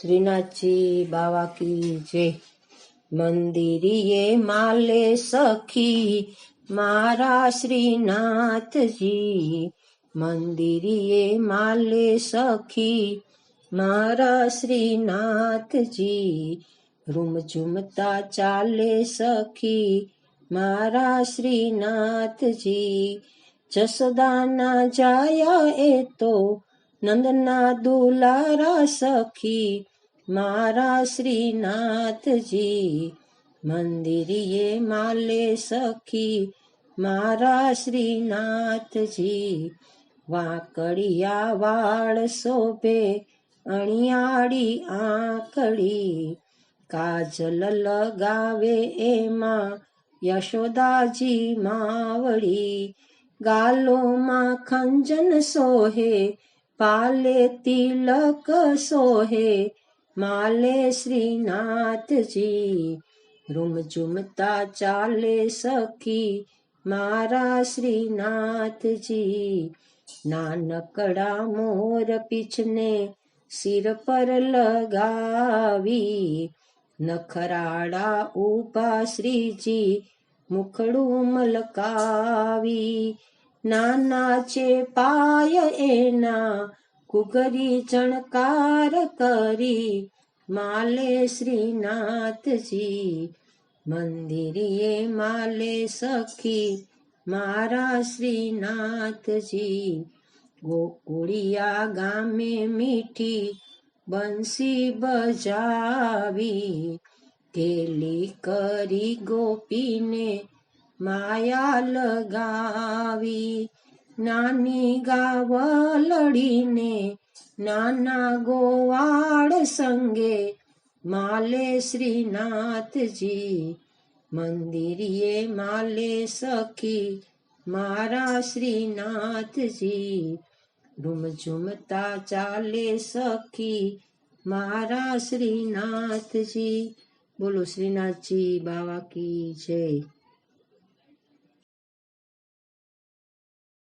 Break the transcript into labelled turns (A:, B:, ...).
A: શ્રીનાથજી બાવા કી જય. મંદિરીએ માલે સખી, મારા શ્રીનાથજી. મંદિરીએ માલે સખી, મારા શ્રીનાથજી. રૂમ ઝુમતા ચાલે સખી, મારા શ્રીનાથજી. જસદાના જાયા એ તો નંદના દુલારા સખી મારા શ્રીનાથજી મંદિરીએ માલે સખી મારા શ્રીનાથજી વાકડિયા વાળ શોભે અણિયાળી આંકડી કાજલ લગાવે એમાં યશોદાજી માવડી ગાલોમાં ખંજન સોહે પાલે તિલક સોહે, માલે શ્રીનાથજી. રૂમ ઝુમતા ચાલે સખી, મારા શ્રીનાથજી. નાનકડા મોર પીછને સિર પર લગાવી નખરાડા ઊભા શ્રીજી, મુખડું મલકાવી. નાના છે પાય એના કુગરી ચણકાર કરી, માલે શ્રીનાથજી, મંદિરીએ માલે સખી, મારા શ્રીનાથજી. ગોકુળિયા ગામે મીઠી બંસી બજાવી કેલી કરી ગોપીને માયા લગાવી નાની ગાવલડીને નાના ગોવાળ સંગે માલે શ્રીનાથજી. મંદિરીએ માલે સખી મારા શ્રીનાથજી. રૂમ ચાલે સખી મારા શ્રીનાથજી. બોલો શ્રીનાથજી, બાવા કી જય.